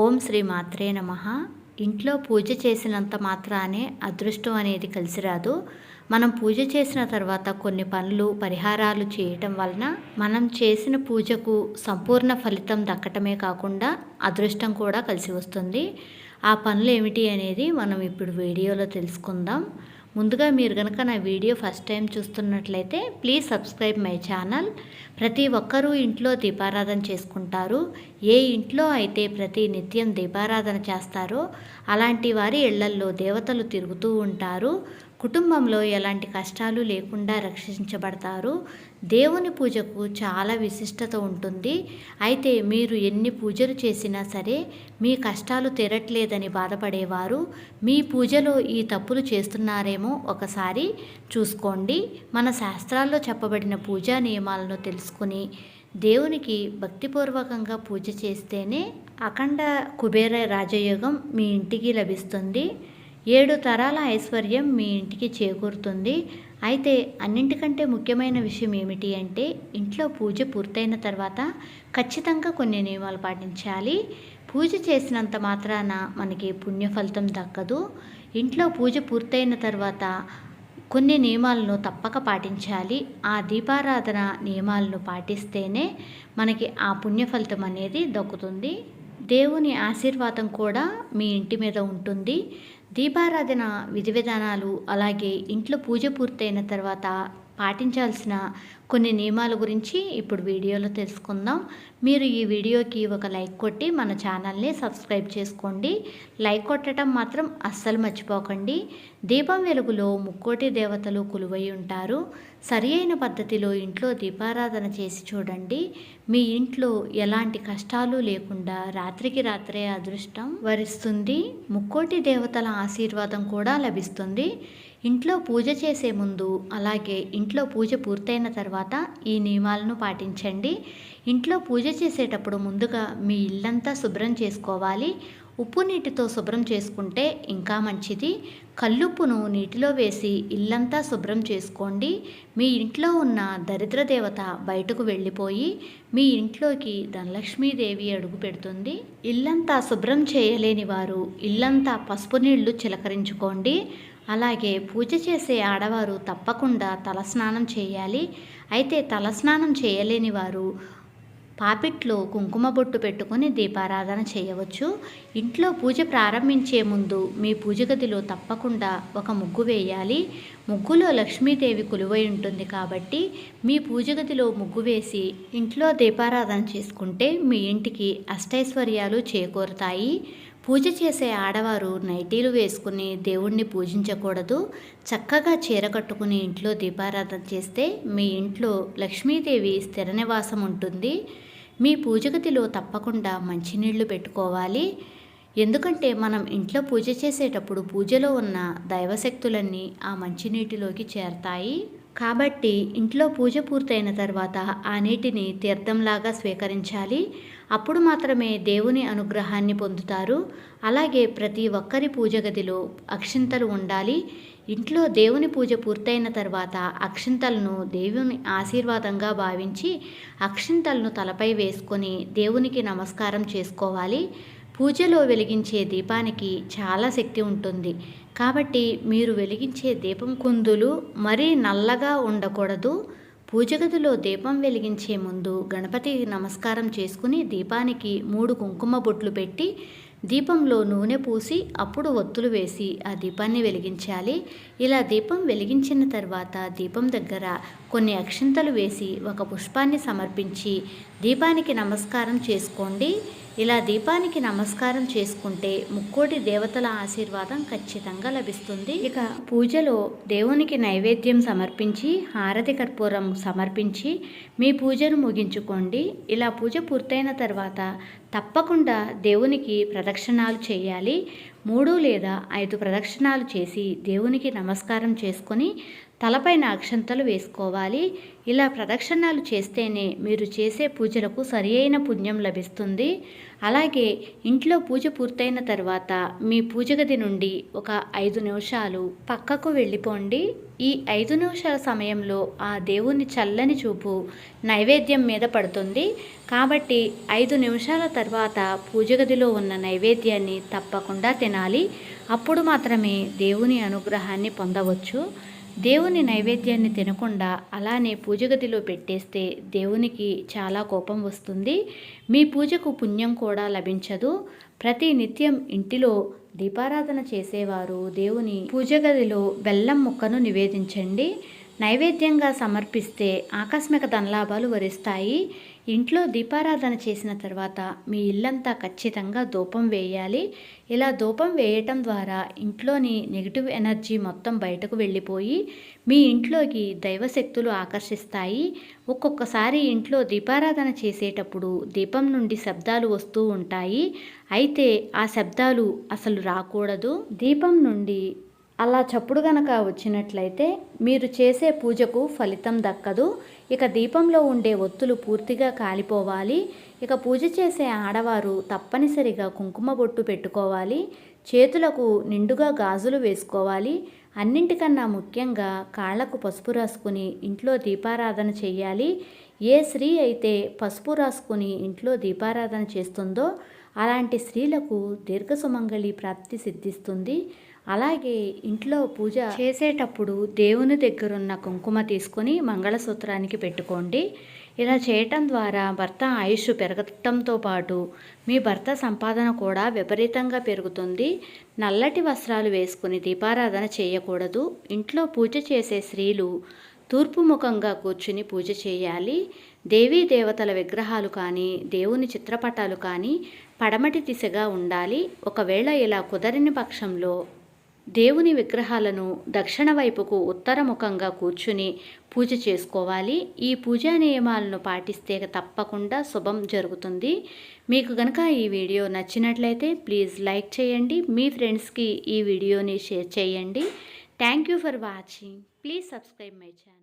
ఓం శ్రీ మాత్రే నమ. ఇంట్లో పూజ చేసినంత మాత్రానే అదృష్టం అనేది కలిసి రాదు మనం పూజ చేసిన తర్వాత కొన్ని పనులు పరిహారాలు చేయటం వలన మనం చేసిన పూజకు సంపూర్ణ ఫలితం దక్కటమే కాకుండా అదృష్టం కూడా కలిసి వస్తుంది. ఆ పనులు ఏమిటి అనేది మనం ఇప్పుడు వీడియోలో తెలుసుకుందాం. ముందుగా మీరు కనుక నా వీడియో ఫస్ట్ టైం చూస్తున్నట్లయితే ప్లీజ్ సబ్స్క్రైబ్ మై ఛానల్. ప్రతి ఒక్కరూ ఇంట్లో దీపారాధన చేసుకుంటారు. ఏ ఇంట్లో అయితే ప్రతి నిత్యం దీపారాధన చేస్తారో అలాంటి వారి ఇళ్ళల్లో దేవతలు తిరుగుతూ ఉంటారు. కుటుంబంలో ఎలాంటి కష్టాలు లేకుండా రక్షించబడతారు. దేవుని పూజకు చాలా విశిష్టత ఉంటుంది. అయితే మీరు ఎన్ని పూజలు చేసినా సరే మీ కష్టాలు తీరట్లేదని బాధపడేవారు. మీ పూజలో ఈ తప్పులు చేస్తున్నారేమో ఒకసారి చూసుకోండి. మన శాస్త్రాల్లో చెప్పబడిన పూజా నియమాలను తెలుసుకుని దేవునికి భక్తిపూర్వకంగా పూజ చేస్తేనే అఖండ కుబేర రాజయోగం మీ ఇంటికి లభిస్తుంది. ఏడు తరాల ఐశ్వర్యం మీ ఇంటికి చేకూరుతుంది. అయితే అన్నింటికంటే ముఖ్యమైన విషయం ఏమిటి అంటే ఇంట్లో పూజ పూర్తయిన తర్వాత ఖచ్చితంగా కొన్ని నియమాలు పాటించాలి. పూజ చేసినంత మాత్రాన మనకి పుణ్య ఫలితం దక్కదు. ఇంట్లో పూజ పూర్తయిన తర్వాత కొన్ని నియమాలను తప్పక పాటించాలి. ఆ దీపారాధన నియమాలను పాటిస్తేనే మనకి ఆ పుణ్య ఫలితం అనేది దక్కుతుంది. దేవుని ఆశీర్వాదం కూడా మీ ఇంటి మీద ఉంటుంది. దీపారాధన విధి విధానాలు అలాగే ఇంట్లో పూజ పూర్తయిన తర్వాత పాటించాల్సిన కొన్ని నియమాల గురించి ఇప్పుడు వీడియోలో తెలుసుకుందాం. మీరు ఈ వీడియోకి ఒక లైక్ కొట్టి మన ఛానల్ని సబ్స్క్రైబ్ చేసుకోండి. లైక్ కొట్టడం మాత్రం అస్సలు మర్చిపోకండి. దీపం వెలుగులో ముక్కోటి దేవతలు కొలువై ఉంటారు. సరి అయిన పద్ధతిలో ఇంట్లో దీపారాధన చేసి చూడండి. మీ ఇంట్లో ఎలాంటి కష్టాలు లేకుండా రాత్రికి రాత్రే అదృష్టం వరిస్తుంది. ముక్కోటి దేవతల ఆశీర్వాదం కూడా లభిస్తుంది. ఇంట్లో పూజ చేసే ముందు అలాగే ఇంట్లో పూజ పూర్తయిన తర్వాత ఈ నియమాలను పాటించండి. ఇంట్లో పూజ చేసేటప్పుడు ముందుగా మీ ఇల్లంతా శుభ్రం చేసుకోవాలి. ఉప్పు నీటితో శుభ్రం చేసుకుంటే ఇంకా మంచిది. కల్లుప్పును నీటిలో వేసి ఇల్లంతా శుభ్రం చేసుకోండి. మీ ఇంట్లో ఉన్న దరిద్ర దేవత బయటకు వెళ్ళిపోయి మీ ఇంట్లోకి ధనలక్ష్మీదేవి అడుగు పెడుతుంది. ఇల్లంతా శుభ్రం చేయలేని వారు ఇల్లంతా పసుపు నీళ్ళు చిలకరించుకోండి. అలాగే పూజ చేసే ఆడవారు తప్పకుండా తలస్నానం చేయాలి. అయితే తలస్నానం చేయలేని వారు పాపిట్లో కుంకుమ బొట్టు పెట్టుకొని దీపారాధన చేయవచ్చు. ఇంట్లో పూజ ప్రారంభించే ముందు మీ పూజ గదిలో తప్పకుండా ఒక ముగ్గు వేయాలి. ముగ్గులో లక్ష్మీదేవి కొలువై ఉంటుంది కాబట్టి మీ పూజ గదిలో ముగ్గు వేసి ఇంట్లో దీపారాధన చేసుకుంటే మీ ఇంటికి అష్టైశ్వర్యాలు చేకూరుతాయి. పూజ చేసే ఆడవారు నైటీలు వేసుకుని దేవుణ్ణి పూజించకూడదు. చక్కగా చీర కట్టుకుని ఇంట్లో దీపారాధన చేస్తే మీ ఇంట్లో లక్ష్మీదేవి స్థిర నివాసం ఉంటుంది. మీ పూజగతిలో తప్పకుండా మంచినీళ్ళు పెట్టుకోవాలి. ఎందుకంటే మనం ఇంట్లో పూజ చేసేటప్పుడు పూజలో ఉన్న దైవశక్తులన్నీ ఆ మంచినీటిలోకి చేరతాయి. కాబట్టి ఇంట్లో పూజ పూర్తయిన తర్వాత ఆ నీటిని తీర్థంలాగా స్వీకరించాలి. అప్పుడు మాత్రమే దేవుని అనుగ్రహాన్ని పొందుతారు. అలాగే ప్రతి ఒక్కరి పూజ గదిలో అక్షింతలు ఉండాలి. ఇంట్లో దేవుని పూజ పూర్తయిన తర్వాత అక్షింతలను దేవుని ఆశీర్వాదంగా భావించి అక్షింతలను తలపై వేసుకొని దేవునికి నమస్కారం చేసుకోవాలి. పూజలో వెలిగించే దీపానికి చాలా శక్తి ఉంటుంది. కాబట్టి మీరు వెలిగించే దీపం కుందులు మరీ నల్లగా ఉండకూడదు. పూజగదిలో దీపం వెలిగించే ముందు గణపతి నమస్కారం చేసుకుని దీపానికి మూడు కుంకుమ బొట్లు పెట్టి దీపంలో నూనె పూసి అప్పుడు ఒత్తులు వేసి ఆ దీపాన్ని వెలిగించాలి. ఇలా దీపం వెలిగించిన తర్వాత దీపం దగ్గర కొన్ని అక్షింతలు వేసి ఒక పుష్పాన్ని సమర్పించి దీపానికి నమస్కారం చేసుకోండి. ఇలా దీపానికి నమస్కారం చేసుకుంటే ముక్కోటి దేవతల ఆశీర్వాదం ఖచ్చితంగా లభిస్తుంది. ఇక పూజలో దేవునికి నైవేద్యం సమర్పించి హారతి కర్పూరం సమర్పించి మీ పూజను ముగించుకోండి. ఇలా పూజ పూర్తయిన తర్వాత తప్పకుండా దేవునికి ప్రదక్షిణాలు చేయాలి. మూడు లేదా ఐదు ప్రదక్షిణాలు చేసి దేవునికి నమస్కారం చేసుకొని తలపైన అక్షంతలు వేసుకోవాలి. ఇలా ప్రదక్షిణాలు చేస్తేనే మీరు చేసే పూజలకు సరి అయిన పుణ్యం లభిస్తుంది. అలాగే ఇంట్లో పూజ పూర్తయిన తర్వాత మీ పూజ గది నుండి ఒక ఐదు నిమిషాలు పక్కకు వెళ్ళిపోండి. ఈ ఐదు నిమిషాల సమయంలో ఆ దేవుని చల్లని చూపు నైవేద్యం మీద పడుతుంది. కాబట్టి ఐదు నిమిషాల తర్వాత పూజ గదిలో ఉన్న నైవేద్యాన్ని తప్పకుండా తినాలి. అప్పుడు మాత్రమే దేవుని అనుగ్రహాన్ని పొందవచ్చు. దేవుని నైవేద్యాన్ని తినకుండా అలానే పూజగదిలో పెట్టేస్తే దేవునికి చాలా కోపం వస్తుంది. మీ పూజకు పుణ్యం కూడా లభించదు. ప్రతి నిత్యం ఇంటిలో దీపారాధన చేసేవారు దేవుని పూజగదిలో బెల్లం ముక్కను నివేదించండి. నైవేద్యంగా సమర్పిస్తే ఆకస్మిక ధనలాభాలు వరిస్తాయి. ఇంట్లో దీపారాధన చేసిన తర్వాత మీ ఇల్లంతా ఖచ్చితంగా ధూపం వేయాలి. ఇలా ధూపం వేయటం ద్వారా ఇంట్లోని నెగిటివ్ ఎనర్జీ మొత్తం బయటకు వెళ్ళిపోయి మీ ఇంట్లోకి దైవశక్తులు ఆకర్షిస్తాయి. ఒక్కొక్కసారి ఇంట్లో దీపారాధన చేసేటప్పుడు దీపం నుండి శబ్దాలు వస్తూ ఉంటాయి. అయితే ఆ శబ్దాలు అసలు రాకూడదు. దీపం నుండి అలా చప్పుడు గనక వచ్చినట్లయితే మీరు చేసే పూజకు ఫలితం దక్కదు. ఇక దీపంలో ఉండే ఒత్తులు పూర్తిగా కాలిపోవాలి. ఇక పూజ చేసే ఆడవారు తప్పనిసరిగా కుంకుమ బొట్టు పెట్టుకోవాలి. చేతులకు నిండుగా గాజులు వేసుకోవాలి. అన్నింటికన్నా ముఖ్యంగా కాళ్ళకు పసుపు రాసుకుని ఇంట్లో దీపారాధన చేయాలి. ఏ స్త్రీ అయితే పసుపు రాసుకుని ఇంట్లో దీపారాధన చేస్తుందో అలాంటి స్త్రీలకు దీర్ఘ సుమంగళి ప్రాప్తి సిద్ధిస్తుంది. అలాగే ఇంట్లో పూజ చేసేటప్పుడు దేవుని దగ్గరున్న కుంకుమ తీసుకొని మంగళసూత్రానికి పెట్టుకోండి. ఇలా చేయటం ద్వారా భర్త ఆయుష్ పెరగటంతో పాటు మీ భర్త సంపాదన కూడా విపరీతంగా పెరుగుతుంది. నల్లటి వస్త్రాలు వేసుకుని దీపారాధన చేయకూడదు. ఇంట్లో పూజ చేసే స్త్రీలు తూర్పు ముఖంగా కూర్చుని పూజ చేయాలి. దేవీ దేవతల విగ్రహాలు కానీ దేవుని చిత్రపటాలు కానీ పడమటి దిశగా ఉండాలి. ఒకవేళ ఇలా కుదరని పక్షంలో దేవుని విగ్రహాలను దక్షిణ వైపుకు ఉత్తరముఖంగా కూర్చుని పూజ చేసుకోవాలి. ఈ పూజా నియమాలను పాటిస్తే తప్పకుండా శుభం జరుగుతుంది. మీకు కనుక ఈ వీడియో నచ్చినట్లయితే ప్లీజ్ లైక్ చేయండి. మీ ఫ్రెండ్స్కి ఈ వీడియోని షేర్ చేయండి. Thank you for watching. Please subscribe my channel.